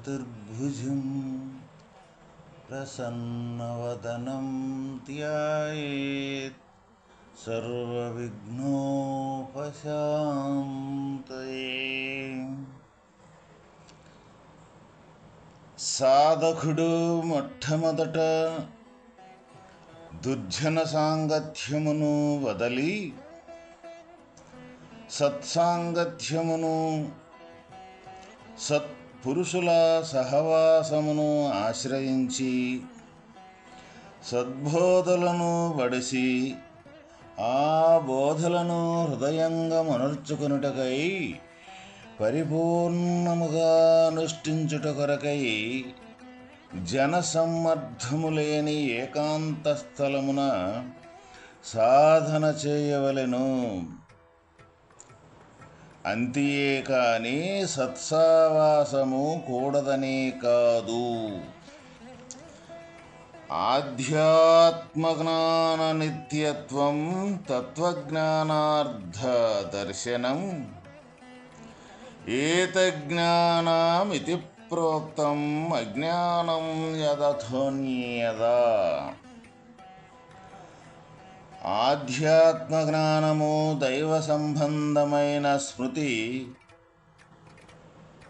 चतुर्भुजं प्रसन्नवदनं ध्यायेत् సర్వవిఘ్నోపశాంతయే సాధకుడు మొట్టమొదట దుర్జన సాంగత్యమును వదలి సత్సాంగత్యమును పురుషుల సహవాసమును ఆశ్రయించి సద్బోధలను బడిసి ఆ బోధలను హృదయంగా మనర్చుకునుటకై పరిపూర్ణముగా అనుష్ఠించుట కొరకై జనసమ్మర్ధము లేని ఏకాంత స్థలమున సాధన చేయవలెను. అంతియే కానీ సత్సావాసము కూడదనే కాదు. ఆధ్యాత్మజ్ఞాన నిత్యత్వం తత్వజ్ఞానార్థ దర్శనం ఏతజ్ఞానమితి ప్రోక్తం అజ్ఞానం యదథోన్యదా ఆధ్యాత్మ జ్ఞానము దైవ సంబంధమైన స్మృతి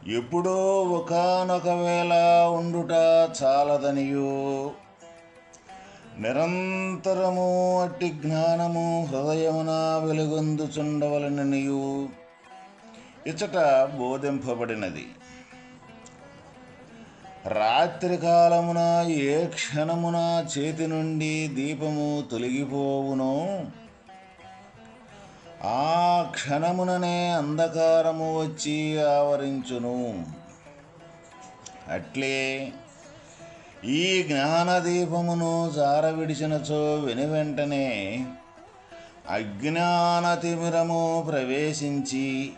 ఎప్పుడో ఒకనొక వేళ ఉండుట చాలదనియు. నిరంతరము అట్టి జ్ఞానము హృదయమున వెలుగొందుచుండవలననియు. ఇచ్చట బోధింపబడినది. రాత్రి కాలమున ఏ క్షణమున చేతి నుండి దీపము తొలగిపోవునో ఆ క్షణముననే అంధకారము వచ్చి ఆవరించును. అట్లే ఈ జ్ఞానదీపమును జారవిడిచినచో విని వెంటనే అజ్ఞానతిమిరము ప్రవేశించి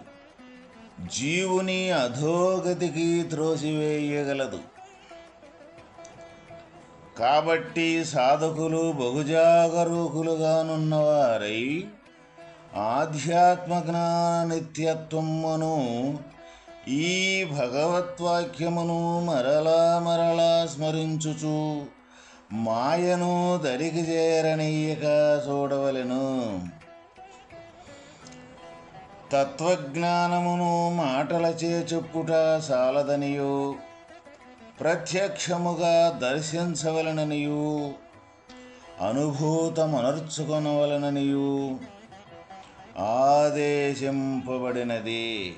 జీవుని అధోగతికి త్రోసివేయగలదు. కాబట్టి సాధకులు బహుజాగరూకులుగానున్నవారై ఆధ్యాత్మ జ్ఞాన నిత్యత్వమును ఈ భగవత్వాక్యమును మరలా మరలా స్మరించుచు మాయను దరికి చేరనీయక చూడవలెను. తత్వజ్ఞానమును మాటలచే చెప్పుట సాలదనియు. ప్రత్యక్షముగా దర్శించవలననియు అనుభూతమనర్చుకొనవలననియు ఆదేశింపబడినది.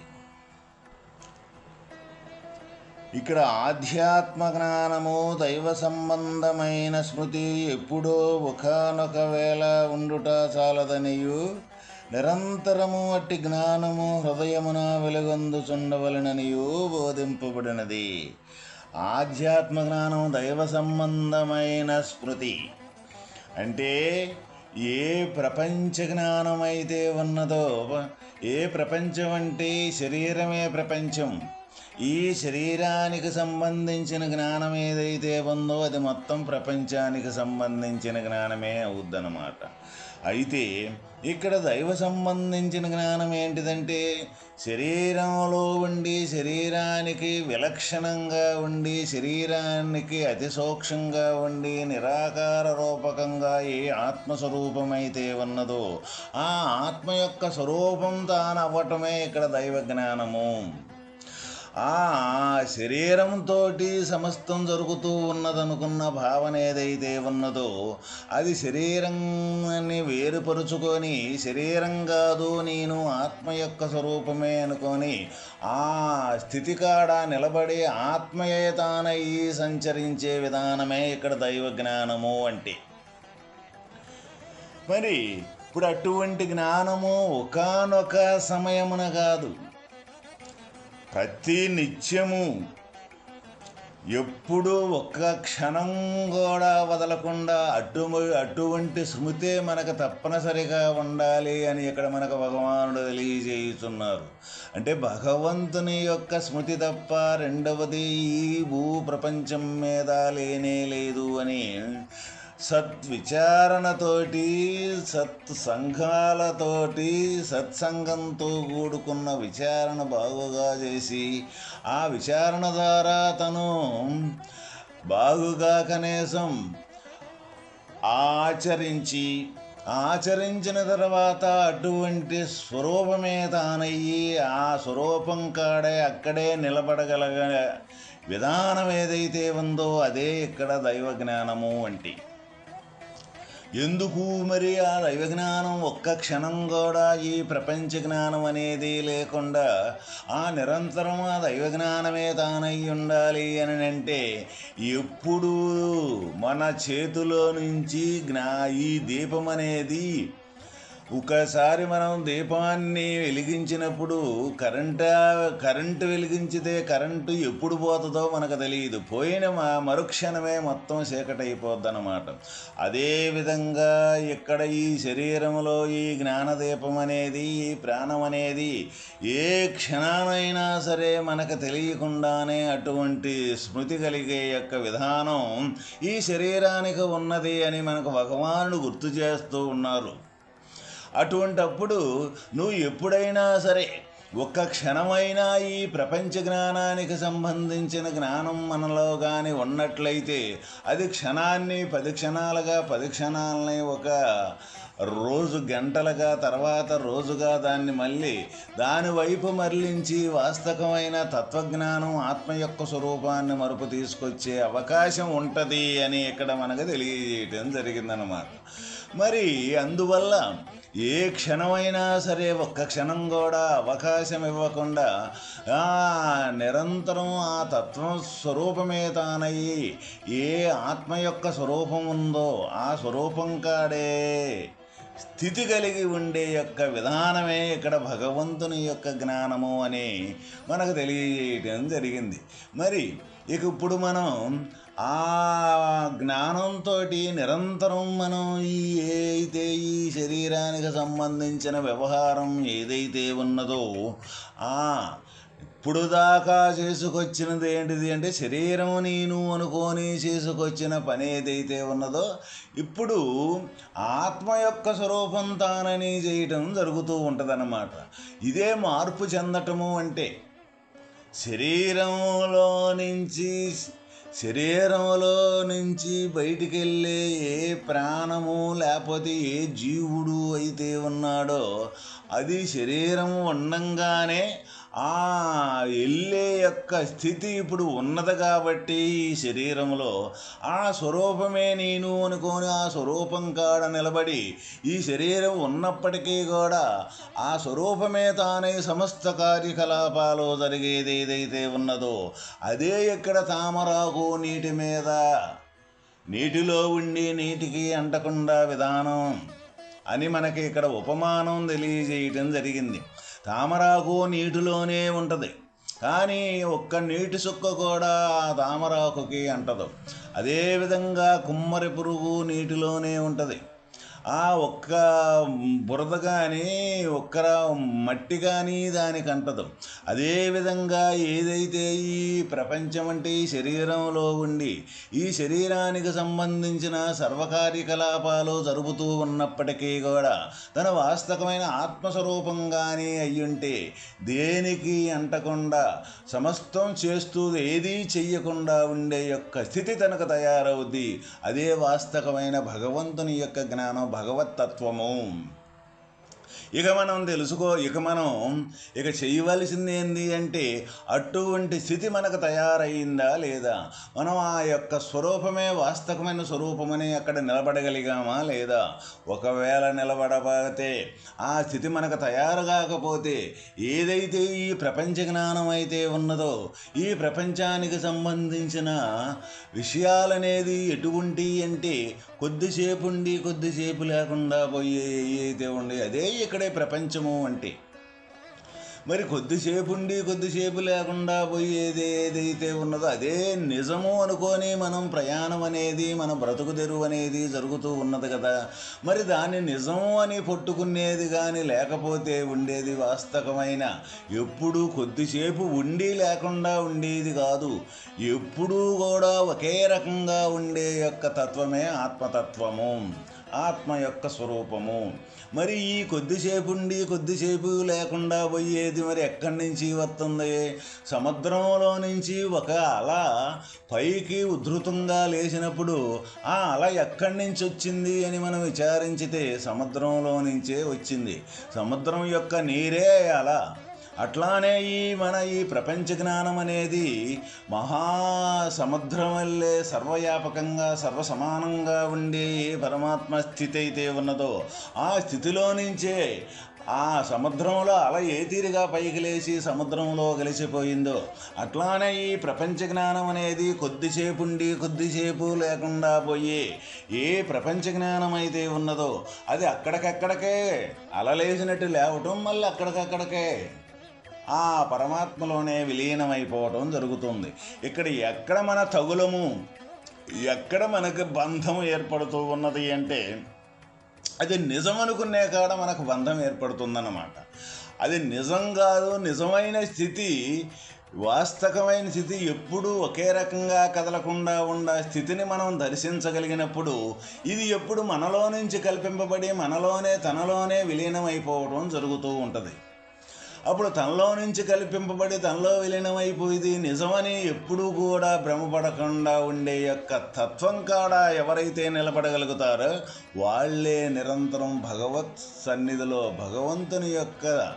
ఇక్కడ ఆధ్యాత్మ జ్ఞానము దైవ సంబంధమైన స్మృతి ఎప్పుడో ఒకనొక వేళ ఉండుట చాలదనియు నిరంతరము అట్టి జ్ఞానము హృదయమున వెలుగొందుచుండవలననియు బోధింపబడినది. ఆధ్యాత్మ జ్ఞానం దైవ సంబంధమైన స్మృతి. అంటే ఏ ప్రపంచ జ్ఞానమైతే ఉన్నదో ఏ ప్రపంచం అంటే శరీరమే ప్రపంచం ఈ శరీరానికి సంబంధించిన జ్ఞానం ఏదైతే ఉందో అది మొత్తం ప్రపంచానికి సంబంధించిన జ్ఞానమే అవుద్దన్నమాట. అయితే ఇక్కడ దైవ సంబంధించిన జ్ఞానం ఏంటిదంటే శరీరంలో ఉండి శరీరానికి విలక్షణంగా ఉండి శరీరానికి అతి సూక్ష్మంగా ఉండి నిరాకార రూపకంగా ఏ ఆత్మస్వరూపమైతే ఉన్నదో ఆ ఆత్మ యొక్క స్వరూపం తానవ్వటమే ఇక్కడ దైవ జ్ఞానము. ఆ శరీరంతో సమస్తం జరుగుతూ ఉన్నదనుకున్న భావన ఏదైతే ఉన్నదో అది శరీరాన్ని వేరుపరుచుకొని శరీరం కాదు నేను ఆత్మ యొక్క స్వరూపమే అనుకొని ఆ స్థితి కాడ నిలబడి ఆత్మయేతానయ్యి సంచరించే విధానమే ఇక్కడ దైవ జ్ఞానము అంటే. మరి ఇప్పుడు అటువంటి జ్ఞానము ఒకనొక సమయమున కాదు. ప్రతి నిత్యము ఎప్పుడూ ఒక్క క్షణం కూడా వదలకుండా అటు అటువంటి స్మృతే మనకు తప్పనిసరిగా ఉండాలి అని ఇక్కడ మనకు భగవానుడు తెలియజేయుతున్నారు అంటే భగవంతుని యొక్క స్మృతి తప్ప రెండవది ఈ భూ ప్రపంచం మీద లేనే లేదు అని సద్విచారణతోటి సత్ సంఘాలతోటి సత్సంగంతో కూడుకున్న విచారణ బాగుగా చేసి ఆ విచారణ ద్వారా తను బాగుగా కనీసం ఆచరించి ఆచరించిన తర్వాత అటువంటి స్వరూపమే తానయ్యి ఆ స్వరూపం కాడే అక్కడే నిలబడగలగ విధానం ఏదైతే ఉందో అదే ఇక్కడ దైవ జ్ఞానము వంటి. ఎందుకు మరి ఆ దైవ జ్ఞానం ఒక్క క్షణం కూడా ఈ ప్రపంచ జ్ఞానం అనేది లేకుండా ఆ నిరంతరం ఆ దైవ జ్ఞానమే తానై ఉండాలి అని అంటే ఎప్పుడు మన చేతిలో నుంచి జ్ఞా ఈ దీపం అనేది ఒకసారి మనం దీపాన్ని వెలిగించినప్పుడు కరెంట్ కరెంటు వెలిగించితే కరెంటు ఎప్పుడు పోతుందో మనకు తెలియదు. పోయిన మా మరుక్షణమే మొత్తం చీకటి అనమాట అదేవిధంగా ఇక్కడ ఈ శరీరంలో ఈ జ్ఞానదీపం అనేది ఈ ప్రాణం అనేది ఏ క్షణానైనా సరే మనకు తెలియకుండానే అటువంటి స్మృతి కలిగే యొక్క విధానం ఈ శరీరానికి ఉన్నది అని మనకు భగవానుడు గుర్తు చేస్తూ ఉన్నారు. అటువంటప్పుడు నువ్వు ఎప్పుడైనా సరే ఒక్క క్షణమైనా ఈ ప్రపంచ జ్ఞానానికి సంబంధించిన జ్ఞానం మనలో కానీ ఉన్నట్లయితే అది క్షణాన్ని పది క్షణాలుగా పది క్షణాలని ఒక రోజు గంటలుగా తర్వాత రోజుగా దాన్ని మళ్ళీ దాని వైపు మరలించి వాస్తవమైన తత్వజ్ఞానం ఆత్మ యొక్క స్వరూపాన్ని మరుపు తీసుకొచ్చే అవకాశం ఉంటుంది అని ఇక్కడ మనకు తెలియజేయటం జరిగిందనమాట మరి అందువల్ల ఏ క్షణమైనా సరే ఒక్క క్షణం కూడా అవకాశం ఇవ్వకుండా నిరంతరం ఆ తత్వం స్వరూపమే తానయ్యి ఏ ఆత్మ యొక్క స్వరూపం ఉందో ఆ స్వరూపం కాడే స్థితి కలిగి ఉండే యొక్క విధానమే ఇక్కడ భగవంతుని యొక్క జ్ఞానము అని మనకు తెలియజేయటం జరిగింది. మరి ఇక ఇప్పుడు మనం ఆ జ్ఞానంతో నిరంతరం మనం ఈ అయితే ఈ శరీరానికి సంబంధించిన వ్యవహారం ఏదైతే ఉన్నదో ఆ ఇప్పుడు దాకా చేసుకొచ్చినది ఏంటిది అంటే శరీరం నేను అనుకొని చేసుకొచ్చిన పని ఏదైతే ఉన్నదో ఇప్పుడు ఆత్మ యొక్క స్వరూపం తానని చేయటం జరుగుతూ ఉంటుందన్నమాట. ఇదే మార్పు చెందటము అంటే శరీరంలో నుంచి శరీరంలో నుంచి బయటికి వెళ్ళే ఏ ప్రాణము లేకపోతే ఏ జీవుడు అయితే ఉన్నాడో అది శరీరం ఉండంగానే ఆ వెళ్ళే యొక్క స్థితి ఇప్పుడు ఉన్నది కాబట్టి ఈ శరీరంలో ఆ స్వరూపమే నేను అనుకొని ఆ స్వరూపం కాడ నిలబడి ఈ శరీరం ఉన్నప్పటికీ కూడా ఆ స్వరూపమే తానే సమస్త కార్యకలాపాలు జరిగేది ఏదైతే ఉన్నదో అదే ఇక్కడ తామరాకు నీటి మీద. నీటిలో ఉండి నీటికి అంటకుండా విధానం అని మనకి ఇక్కడ ఉపమానం తెలియజేయటం జరిగింది. తామరాకు నీటిలోనే ఉంటుంది. కానీ ఒక్క నీటి సుక్క కూడా ఆ తామరాకుకి అంటదు. అదేవిధంగా కుమ్మరి పురుగు నీటిలోనే ఉంటుంది. ఆ ఒక్క బురద కానీ ఒక్క మట్టి కానీ దానికి అంటదు అదేవిధంగా ఏదైతే ఈ ప్రపంచం అంటే ఈ శరీరంలో ఉండి ఈ శరీరానికి సంబంధించిన సర్వకార్యకలాపాలు జరుపుతూ ఉన్నప్పటికీ కూడా తన వాస్తవమైన ఆత్మస్వరూపంగానే అయ్యుంటే దేనికి అంటకుండా సమస్తం చేస్తూ ఏదీ చెయ్యకుండా ఉండే యొక్క స్థితి తనకు తయారవుద్ది. అదే వాస్తవమైన భగవంతుని యొక్క జ్ఞానం భగవతత్వము. ఇక మనం తెలుసుకో ఇక మనం ఇక చేయవలసింది ఏంది అంటే అటువంటి స్థితి మనకు తయారయ్యిందా లేదా? మనం ఆ యొక్క స్వరూపమే వాస్తవమైన స్వరూపమని అక్కడ నిలబడగలిగామా లేదా? ఒకవేళ నిలబడబోతే ఆ స్థితి మనకు తయారు కాకపోతే ఏదైతే ఈ ప్రపంచ జ్ఞానం అయితే ఉన్నదో ఈ ప్రపంచానికి సంబంధించిన విషయాలనేది ఎటువంటి అంటే కొద్దిసేపు ఉండి కొద్దిసేపు లేకుండా పోయే అయితే ఉండి అదే ఇక్కడే ప్రపంచము అంటే. మరి కొద్దిసేపు ఉండి కొద్దిసేపు లేకుండా పోయేది ఏదైతే ఉన్నదో అదే నిజము అనుకొని మనం ప్రయాణం అనేది మన బ్రతుకు తెరువు అనేది జరుగుతూ ఉన్నది కదా. మరి దాన్ని నిజము అని పట్టుకునేది కానీ లేకపోతే ఉండేది వాస్తవమైన ఎప్పుడూ కొద్దిసేపు ఉండి లేకుండా ఉండేది కాదు. ఎప్పుడూ కూడా ఒకే రకంగా ఉండే యొక్క తత్వమే ఆత్మతత్వము. ఆత్మ యొక్క స్వరూపము. మరి ఈ కొద్దిసేపు ఉండి కొద్దిసేపు లేకుండా పోయేది మరి ఎక్కడి నుంచి వస్తుంది? సముద్రంలో నుంచి ఒక అల పైకి ఉధృతంగా లేచినప్పుడు ఆ అల ఎక్కడి నుంచి వచ్చింది అని మనం విచారించితే సముద్రంలో నుంచే వచ్చింది. సముద్రం యొక్క నీరే అల. అట్లానే ఈ మన ఈ ప్రపంచ జ్ఞానం అనేది మహా సముద్రం వల్లే సర్వవ్యాపకంగా సర్వసమానంగా ఉండే ఏ పరమాత్మ స్థితి అయితే ఉన్నదో ఆ స్థితిలో నుంచే ఆ సముద్రంలో అల ఏ తీరుగా పైకి లేచి సముద్రంలో కలిసిపోయిందో అట్లానే ఈ ప్రపంచ జ్ఞానం అనేది కొద్దిసేపు ఉండి కొద్దిసేపు లేకుండా పోయి ఏ ప్రపంచ జ్ఞానం అయితే ఉన్నదో అది అక్కడికక్కడికే అలలేసినట్టు లేవటం మళ్ళీ అక్కడికక్కడికే. ఆ పరమాత్మలోనే విలీనమైపోవటం జరుగుతుంది. ఇక్కడ ఎక్కడ మన తగులము ఎక్కడ మనకు బంధం ఏర్పడుతూ ఉన్నది అంటే అది నిజం అనుకునే కాడ మనకు బంధం ఏర్పడుతుందన్నమాట. అది నిజం కాదు నిజమైన స్థితి వాస్తవమైన స్థితి ఎప్పుడూ ఒకే రకంగా కదలకుండా ఉన్న స్థితిని మనం దర్శించగలిగినప్పుడు ఇది ఎప్పుడు మనలో నుంచి కల్పింపబడి మనలోనే తనలోనే విలీనమైపోవడం జరుగుతూ ఉంటుంది. అప్పుడు తనలో నుంచి కల్పింపబడి తనలో విలీనమైపోయింది. నిజమని ఎప్పుడూ కూడా భ్రమపడకుండా ఉండే యొక్క తత్వం కాడ ఎవరైతే నిలబడగలుగుతారో వాళ్ళే నిరంతరం భగవత్ సన్నిధిలో భగవంతుని యొక్క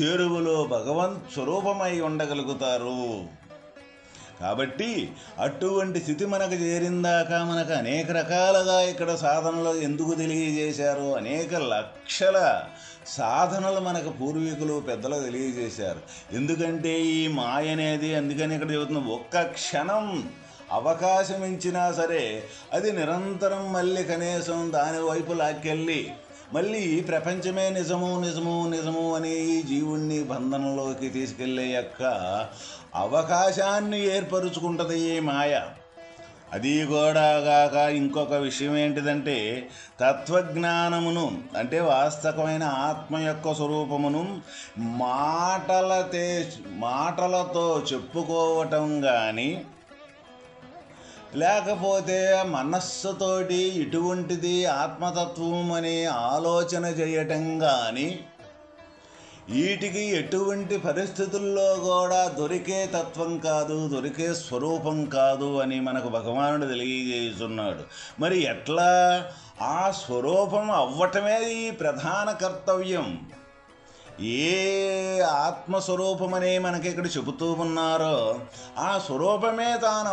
చేరువలో భగవంత్ స్వరూపమై ఉండగలుగుతారు. కాబట్టి అటువంటి స్థితి మనకు చేరిందాక మనకు అనేక రకాలుగా ఇక్కడ సాధనలు ఎందుకు తెలియజేశారు? అనేక లక్షల సాధనలు మనకు పూర్వీకులు పెద్దలు తెలియజేశారు. ఎందుకంటే ఈ మాయ అనేది అందుకని ఇక్కడ చెబుతున్న. ఒక్క క్షణం అవకాశం ఇచ్చినా సరే అది నిరంతరం మళ్ళీ కనీసం దాని వైపు లాక్కెళ్ళి మళ్ళీ ఈ ప్రపంచమే నిజము నిజము నిజము అని ఈ జీవుణ్ణి బంధనంలోకి తీసుకెళ్ళే యొక్క అవకాశాన్ని ఏర్పరుచుకుంటుంది ఈ మాయ. అది కూడాగాక ఇంకొక విషయం ఏంటిదంటే తత్వజ్ఞానమును అంటే వాస్తవమైన ఆత్మ యొక్క స్వరూపమును మాటలతే మాటలతో చెప్పుకోవటం కానీ లేకపోతే మనస్సుతోటి ఇటువంటిది ఆత్మతత్వం అనే ఆలోచన చేయటం కానీ వీటికి ఎటువంటి పరిస్థితుల్లో కూడా దొరికే తత్వం కాదు దొరికే స్వరూపం కాదు అని మనకు భగవానుడు తెలియజేస్తున్నాడు. మరి ఎట్లా? ఆ స్వరూపం అవ్వటమే ఈ ప్రధాన కర్తవ్యం. ఏ ఆత్మస్వరూపమని మనకి ఇక్కడ చెబుతూ ఉన్నారో ఆ స్వరూపమే తాను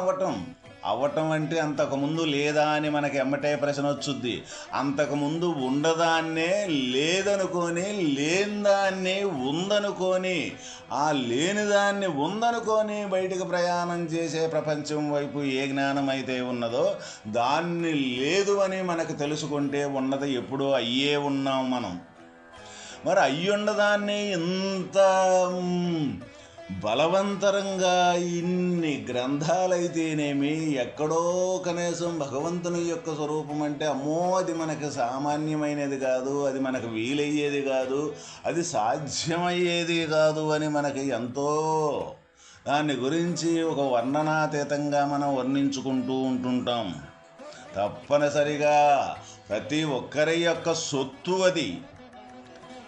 అవ్వటం అంటే అంతకుముందు లేదా అని మనకి ఎమ్మటే ప్రశ్న వచ్చుద్ది. అంతకుముందు ఉండదాన్నే లేదనుకొని లేని దాన్ని ఉందనుకొని ఆ లేనిదాన్ని ఉందనుకొని బయటకు ప్రయాణం చేసే ప్రపంచం వైపు ఏ జ్ఞానం అయితే ఉన్నదో దాన్ని లేదు అని మనకు తెలుసుకుంటే ఉన్నది ఎప్పుడూ అయ్యే ఉన్నాం మనం. మరి అయ్యుండదాన్ని ఇంత బలవంతరంగా ఇన్ని గ్రంథాలైతేనేమి ఎక్కడో కనీసం భగవంతుని యొక్క స్వరూపం అంటే అమ్మో అది మనకు సామాన్యమైనది కాదు అది మనకు వీలయ్యేది కాదు అది సాధ్యమయ్యేది కాదు అని మనకి ఎంతో దాని గురించి ఒక వర్ణనాతీతంగా మనం వర్ణించుకుంటూ ఉంటుంటాం. తప్పనిసరిగా ప్రతి ఒక్కరి యొక్క సొత్తు అది.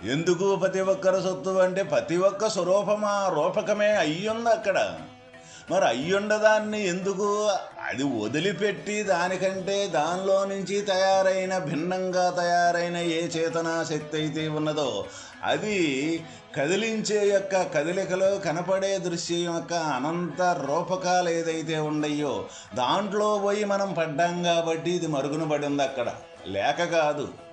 ఎందుకు ప్రతి ఒక్కరి సొత్తు అంటే ప్రతి ఒక్క స్వరూపమా రూపకమే అయ్యుంది అక్కడ. మరి అయ్యుండదాన్ని ఎందుకు? అది వదిలిపెట్టి దానికంటే దానిలో నుంచి తయారైన భిన్నంగా తయారైన ఏ చేతనా శక్తి అయితే ఉన్నదో అది కదిలించే యొక్క కదలికలో కనపడే దృశ్యం యొక్క అనంత రూపకాలు ఏదైతే ఉండయో దాంట్లో పోయి మనం పడ్డాం కాబట్టి ఇది మరుగున పడింది అక్కడ. లేక కాదు.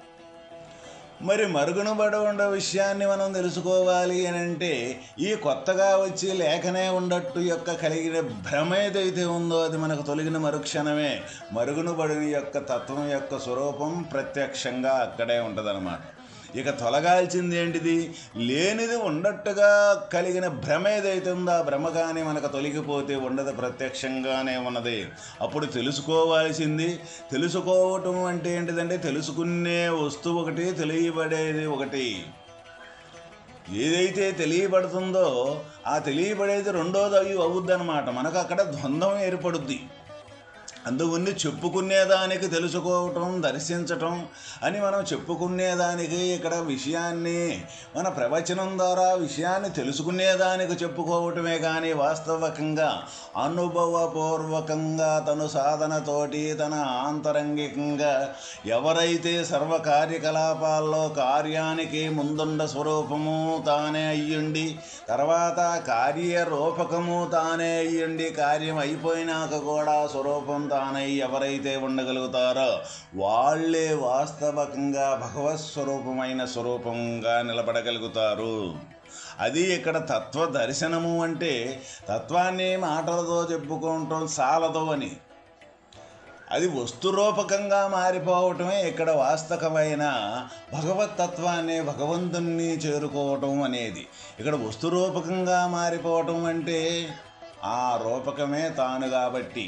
మరి మరుగున పడి ఉండ విషయాన్ని మనం తెలుసుకోవాలి అని అంటే ఈ కొత్తగా వచ్చి లేఖనే ఉండట్టు యొక్క కలిగిన భ్రమ ఏదైతే ఉందో అది మనకు తొలగిన మరుక్షణమే. మరుగున పడిన యొక్క తత్వం యొక్క స్వరూపం ప్రత్యక్షంగా అక్కడే ఉంటుందన్నమాట. ఇక తొలగాల్సింది ఏంటిది? లేనిది ఉండట్టుగా కలిగిన భ్రమ ఏదైతే ఉందో ఆ భ్రమ కానీ మనకు తొలగిపోతే ఉండదు ప్రత్యక్షంగానే ఉన్నది. అప్పుడు తెలుసుకోవాల్సింది. తెలుసుకోవటం అంటే ఏంటిదంటే తెలుసుకునే వస్తువు ఒకటి తెలియబడేది ఒకటి. ఏదైతే తెలియబడుతుందో ఆ తెలియబడేది రెండోది అవి అవుద్దనమాట మనకు అక్కడ ద్వంద్వం ఏర్పడుద్ది. అందువల్ల చెప్పుకునేదానికి తెలుసుకోవటం దర్శించటం అని మనం చెప్పుకునేదానికి ఇక్కడ విషయాన్ని మన ప్రవచనం ద్వారా విషయాన్ని తెలుసుకునేదానికి చెప్పుకోవటమే కానీ వాస్తవికంగా అనుభవపూర్వకంగా తను సాధనతోటి తన ఆంతరంగికంగా ఎవరైతే సర్వ కార్యకలాపాల్లో కార్యానికి ముందుండ స్వరూపము తానే అయ్యుండి తర్వాత కార్యరూపకము తానే అయ్యుండి కార్యం అయిపోయినాక కూడా స్వరూపం తానై ఎవరైతే ఉండగలుగుతారో వాళ్ళే వాస్తవకంగా భగవత్ స్వరూపమైన స్వరూపంగా నిలబడగలుగుతారు. అది ఇక్కడ తత్వ దర్శనము అంటే తత్వాన్ని మాటలతో చెప్పుకోవటం చాలదు అని. అది వస్తురూపకంగా మారిపోవటమే ఇక్కడ వాస్తవమైన భగవతత్వాన్ని భగవంతుణ్ణి చేరుకోవటం అనేది. ఇక్కడ వస్తురూపకంగా మారిపోవటం అంటే ఆ రూపకమే తాను కాబట్టి.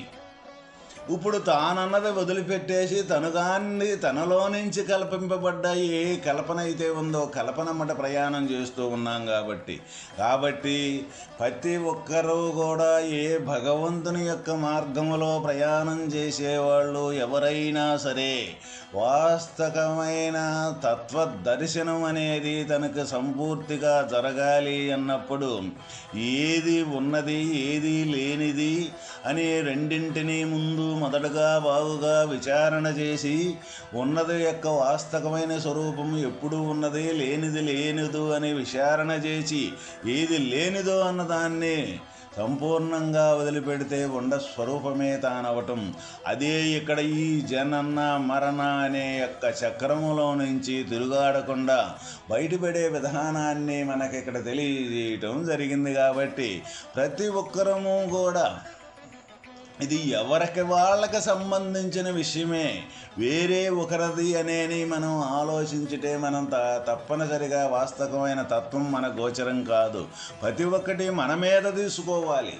ఇప్పుడు తానన్నది వదిలిపెట్టేసి తనుగాన్ని తనలో నుంచి కల్పింపబడ్డ ఏ కల్పన అయితే ఉందో కల్పన మట ప్రయాణం చేస్తూ ఉన్నాం కాబట్టి. కాబట్టి ప్రతి ఒక్కరూ కూడా ఏ భగవంతుని యొక్క మార్గంలో ప్రయాణం చేసేవాళ్ళు ఎవరైనా సరే వాస్తవమైన తత్వ దర్శనం అనేది తనకు సంపూర్తిగా జరగాలి అన్నప్పుడు ఏది ఉన్నది ఏది లేనిది అనే రెండింటినీ ముందు మొదటగా బాగుగా విచారణ చేసి ఉన్నది యొక్క వాస్తవమైన స్వరూపం ఎప్పుడు ఉన్నది లేనిది లేనిదు అని విచారణ చేసి ఏది లేనిదో అన్నదాన్ని సంపూర్ణంగా వదిలిపెడితే ఉండ స్వరూపమే తానవటం. అదే ఇక్కడ ఈ జనన మరణ అనే యొక్క చక్రములో నుంచి తిరుగాడకుండా బయటపడే విధానాన్ని మనకి ఇక్కడ తెలియజేయటం జరిగింది కాబట్టి ప్రతి ఒక్కరము కూడా ఇది ఎవరికి వాళ్ళకి సంబంధించిన విషయమే. వేరే ఒకరిది అనేది మనం ఆలోచించటే మనం త తప్పనిసరిగా వాస్తవమైన తత్వం మన గోచరం కాదు. ప్రతి ఒక్కటి మన మీద తీసుకోవాలి.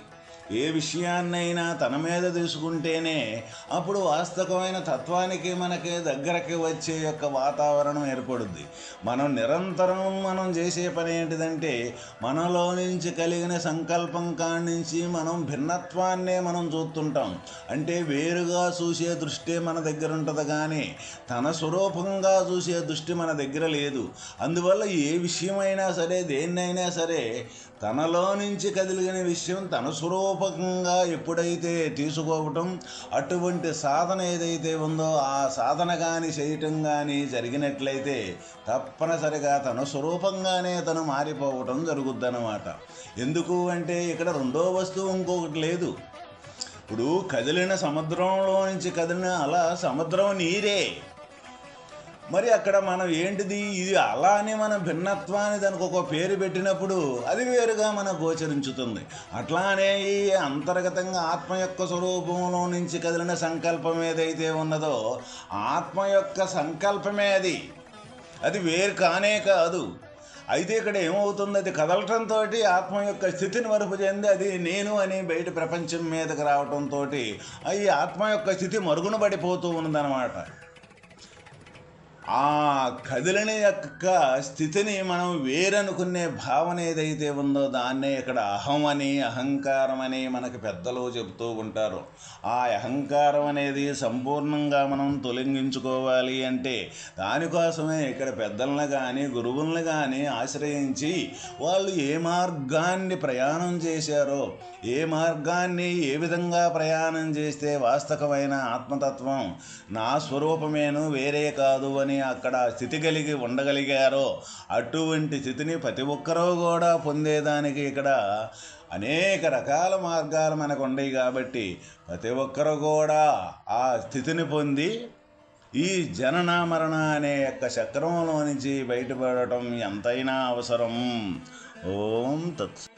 ఏ విషయాన్నైనా తన మీద తీసుకుంటేనే అప్పుడు వాస్తవమైన తత్వానికి మనకి దగ్గరకి వచ్చే యొక్క వాతావరణం ఏర్పడుద్ది. మనం నిరంతరం మనం చేసే పని ఏంటిదంటే మనలో నుంచి కలిగిన సంకల్పం కాడి మనం భిన్నత్వాన్నే మనం చూస్తుంటాం. అంటే వేరుగా చూసే దృష్టి మన దగ్గర ఉంటుంది కానీ తన స్వరూపంగా చూసే దృష్టి మన దగ్గర లేదు. అందువల్ల ఏ విషయమైనా సరే దేన్నైనా సరే తనలో నుంచి కదిలిగిన విషయం తన స్వరూపకంగా ఎప్పుడైతే తీసుకోవటం అటువంటి సాధన ఏదైతే ఉందో ఆ సాధన కానీ చేయటం కానీ జరిగినట్లయితే తప్పనిసరిగా తన స్వరూపంగానే తను మారిపోవటం జరుగుద్దన్నమాట. ఎందుకు అంటే ఇక్కడ రెండో వస్తువు ఇంకొకటి లేదు. ఇప్పుడు కదిలిన సముద్రంలో నుంచి కదిలిన అలా సముద్రం నీరే. మరి అక్కడ మనం ఏంటిది? ఇది అలా అని మన భిన్నత్వాన్ని దానికి ఒక పేరు పెట్టినప్పుడు అది వేరుగా మనకు గోచరించుతుంది. అట్లానే ఈ అంతర్గతంగా ఆత్మ యొక్క స్వరూపంలో నుంచి కదిలిన సంకల్పం ఏదైతే ఉన్నదో ఆత్మ యొక్క సంకల్పమే అది. అది వేరు కానే కాదు. అయితే ఇక్కడ ఏమవుతుంది? అది కదలటంతో ఆత్మ యొక్క స్థితిని మరుపు చెంది అది నేను అని బయట ప్రపంచం మీదకి రావటంతో ఈ ఆత్మ యొక్క స్థితి మరుగున పడిపోతూ ఉన్నదన్నమాట. ఆ కదిలిన యొక్క స్థితిని మనం వేరనుకునే భావన ఏదైతే ఉందో దాన్నే ఇక్కడ అహం అని అహంకారం అని మనకి పెద్దలు చెబుతూ ఉంటారు. ఆ అహంకారం అనేది సంపూర్ణంగా మనం తొలగించుకోవాలి అంటే దానికోసమే ఇక్కడ పెద్దలను కానీ గురువులను కానీ ఆశ్రయించి వాళ్ళు ఏ మార్గాన్ని ప్రయాణం చేశారో ఏ మార్గాన్ని ఏ విధంగా ప్రయాణం చేస్తే వాస్తవమైన ఆత్మతత్వం నా స్వరూపమేను వేరే కాదు అని అక్కడ స్థితి కలిగి ఉండగలిగారో అటువంటి స్థితిని ప్రతి ఒక్కరూ కూడా పొందేదానికి ఇక్కడ అనేక రకాల మార్గాలు మనకు ఉన్నాయి కాబట్టి ప్రతి ఒక్కరు కూడా ఆ స్థితిని పొంది ఈ జనన మరణ అనే యొక్క చక్రంలో నుంచి బయటపడటం ఎంతైనా అవసరం. ఓం తత్